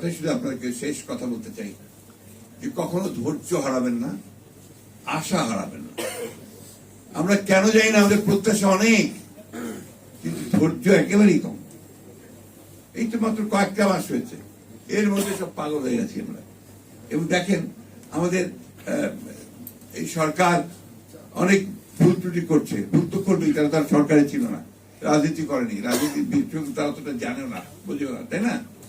কথাই শুধু আপনাকে শেষ কথা বলতে চাই, যে কখনো ধৈর্য হারাবেন না, আশা হারাবেন না। আমরা কেন জানি না, আমাদের প্রত্যাশা অনেক, কিন্তু ধৈর্য একেবারেই কম। এই তো মাত্র কয়েকটা মাস হয়েছে, এর মধ্যে সব পাগল হয়ে গেছি আমরা। এবং দেখেন, আমাদের এই সরকার অনেক ভুল ত্রুটি করছে, ভুল তো করবেই, তারা তার সরকারে ছিল না, রাজনীতি করেনি রাজনীতি তারা অতটা জানেও না, বোঝেও না, তাই না? তো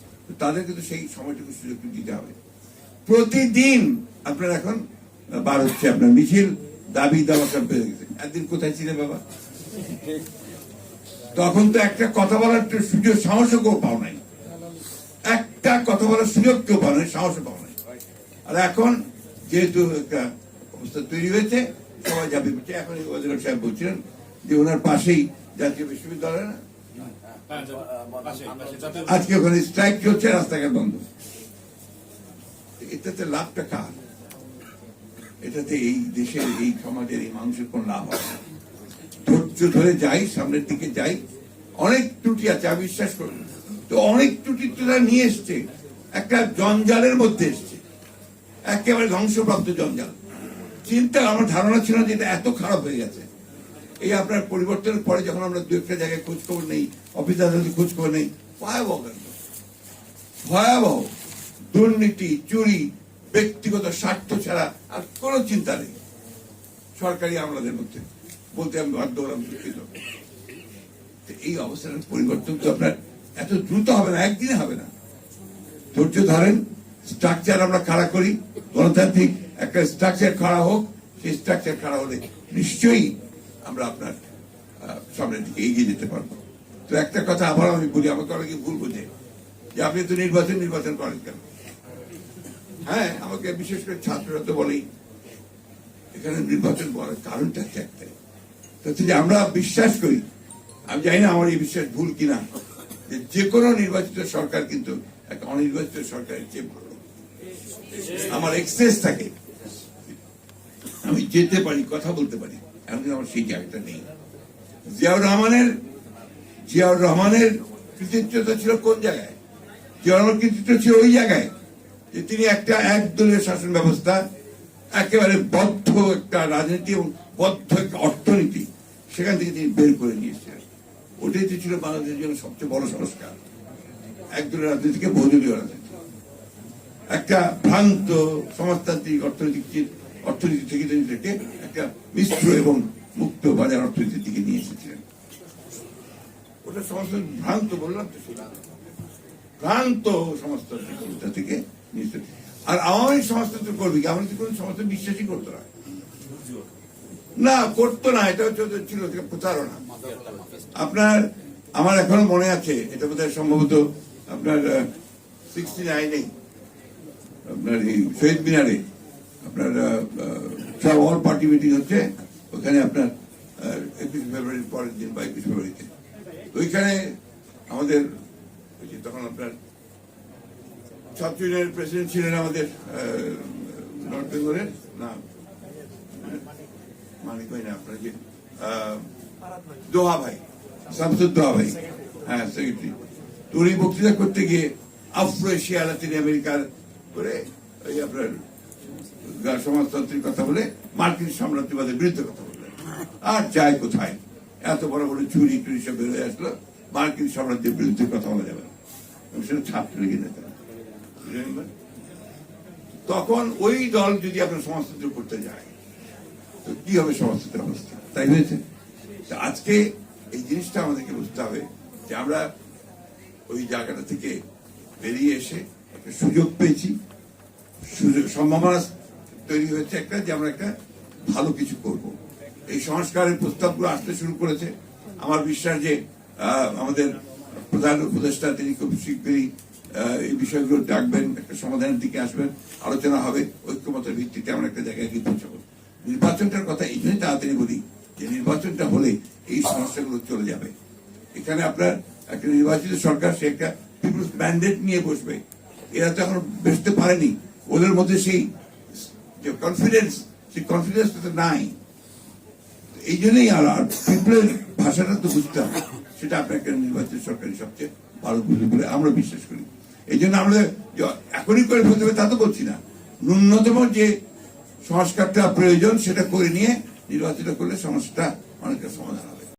তাদের কিন্তু সেই সময়টুকু সুযোগ দিতে হবে। প্রতিদিন আপনার এখন বার হচ্ছে আপনার মিছিল, দাবি দাবা সব বেড়ে গেছে। একদিন কোথায় ছিলেন বাবা? তখন তো একটা কথা বলার সুযোগ, সাহসও কেউ পাও নাই। একটা কথা বলার সুযোগ কেউ পাও নাই, সাহসও পাও নাই। আর এখন যেহেতু একটা অবস্থা তৈরি হয়েছে, সবাই যাবে এখন সাহেব বলছিলেন যে ওনার পাশেই জাতীয় বিশ্ববিদ্যালয় না? আজকে ওখানে স্ট্রাইক চলছে, রাস্তাঘাট বন্ধ। এটাতে লাভটা কার? এটাতে এই দেশের, এই সমাজের, এই মানুষের কোন লাভ হবে ধৈর্য ধরে যাই, সামনের দিকে যাই। অনেক ত্রুটি আছে, আমি বিশ্বাস করি। তো অনেক ত্রুটি তারা নিয়ে এসছে। একটা জঞ্জালের মধ্যে এসছে। একেবারে ধ্বংসপ্রাপ্ত জঞ্জাল। চিন্তা আমার ধারণা ছিল যে এটা এত খারাপ হয়ে গেছে। এই আপনার পরিবর্তনের পরে যখন আমরা দু একটা জায়গায় খোঁজ খবর নেই, অফিস আদালতে খোঁজ খবর নেই, ভয়াবহ কাণ্ড। ভয়াবহ। দুর্নীতি, চুরি, ব্যক্তিগত স্বার্থ ছাড়া আর কোনো চিন্তা নেই। সরকারি আমলাদের মধ্যে। বলতে আমি বাধ্য হলাম দুঃখিত এই অবস্থার পরিবর্তন তো আপনার এত দ্রুত হবে না, একদিনে হবে না। ধৈর্য ধরেন স্ট্রাকচার আমরা খাড়া করি। গণতান্ত্রিক একটা স্ট্রাকচার খাড়া হোক, সেই স্ট্রাকচার খাড়া হলে নিশ্চয়ই আমরা আপনার সামনের দিকে এগিয়ে যেতে পারব। তো একটা কথা আবার আমি বলি, আমাকে অনেকে ভুল বোঝে, যে আপনি তো নির্বাচন নির্বাচন করেন কেন? হ্যাঁ আমাকে বিশেষ করে ছাত্ররা তো বলেই, এখানে নির্বাচন করার কারণটা একটাই তো যে আমরা বিশ্বাস করি, আমি জানি না আমার এই বিশ্বাস ভুল কিনা, যে যে কোনো নির্বাচিত সরকার কিন্তু একটা অনির্বাচিত সরকারের চেয়ে ভালো আমার এক্সেস থাকে। আমি যেতে পারি, কথা বলতে পারি। এখন আমার সেই জায়গাটা নেই। জিয়াউর রহমানের জিয়াউর রহমানের কৃতিত্বতা ছিল কোন জায়গায়? জিয়াউর রহমানের কৃতিত্ব ছিল ওই জায়গায় যে তিনি একটা একদলীয় শাসন ব্যবস্থা একেবারে বদ্ধ একটা রাজনীতি এবং বদ্ধ একটা অর্থনীতি সেখান থেকে তিনি বের করে নিয়েছিলেন ওটাই তো ছিল বাংলাদেশের জন্য সবচেয়ে বড় সংস্কার। একদলীয় রাজনীতিকে বহুদলীয় রাজনীতি। একটা ভ্রান্ত সমাজতান্ত্রিক অর্থনৈতিক অর্থনীতি থেকে তিনি থেকে একটা মিশ্র এবং মুক্ত বাজার অর্থনীতির দিকে নিয়ে এসেছিলেন। ওটা সমস্ত ভ্রান্ত বললাম তো ভ্রান্ত চিন্তা থেকে। আর আওয়ামী সমাজতন্ত্র করবে কি? তো কোনো সমাজতন্ত্র বিশ্বাসই করতো না। না, করতো না, এটা হচ্ছে ছিল এটা প্রতারণা। আপনার, আমার এখনও মনে আছে, এটা বোধহয় সম্ভবত আপনার সিক্সটি নাইনেই আপনার এই শহীদ মিনারে আপনার সব অল পার্টি মিটিং হচ্ছে, ওখানে আপনার একুশ ফেব্রুয়ারির পরের দিন বা একুশ ফেব্রুয়ারিতে। ওইখানে আমাদের তখন আপনার ছাত্র ইউনিয়নের প্রেসিডেন্ট ছিলেন আমাদের নর্থ বেঙ্গলের না মানে কই না, আপনার যে দোহা ভাই, শামসুদ দোহা ভাই হ্যাঁ সেক্রেটারি। তো উনি বক্তৃতা করতে গিয়ে আফ্রো এশিয়া লাতিন আমেরিকার করে ওই আপনার সমাজতন্ত্রের কথা বলে, মার্কিন সাম্রাজ্যবাদের বিরুদ্ধে কথা বললেন আর যায় কোথায়? এত বড় বড় চুরি টুরি সব বেরোয় আসলো, মার্কিন সাম্রাজ্যের বিরুদ্ধে কথা বলা যাবে না। সেটা ছাত্রলীগের নেতা? তখন ওই দল যদি আপনার সমাজতন্ত্র করতে যায়, তো কি হবে সমাজতন্ত্রের অবস্থা? তাই হয়েছে? আজকে এই জিনিসটা আমাদেরকে বুঝতে হবে যে আমরা ওই জায়গাটা থেকে বেরিয়ে এসে একটা সুযোগ পেয়েছি। সুযোগ সম্ভাবনা তৈরি হয়েছে একটা যে আমরা একটা ভালো কিছু করব। এই সংস্কারের প্রস্তাবগুলো আসতে শুরু করেছে। আমার বিশ্বাস যে আমাদের প্রধান উপদেষ্টা তিনি খুব শীঘ্রই এই বিষয়গুলো ডাকবেন, একটা সমাধানের দিকে আসবেন। আলোচনা হবে, ঐক্যমতের ভিত্তিতে আমরা একটা জায়গায় গিয়ে পৌঁছাবো। নির্বাচনটার কথা এই জন্যই তাড়াতাড়ি বলি যে, নির্বাচনটা হলে এই সমস্যাগুলো চলে যাবে। এখানে আপনার একটা নির্বাচিত সরকার, সে একটা পিপুলস ম্যান্ডেট নিয়ে বসবে। এরা তো এখন বসতে পারেনি। ওদের মধ্যে সেই যে কনফিডেন্স সেই কনফিডেন্স তো নাই এই জন্যই আর পিপুলের ভাষাটা তো বুঝতে হবে। সেটা আপনাকে নির্বাচিত সরকারি সবচেয়ে ভালো বুঝবে বলে আমরা বিশ্বাস করি। এই জন্য আমাদের যে এখনই করে ফেলতে হবে তা তো বলছি না। ন্যূনতম যে সংস্কারটা প্রয়োজন সেটা করে নিয়ে নির্বাচিত করলে সমস্যাটা অনেকটা সমাধান হবে।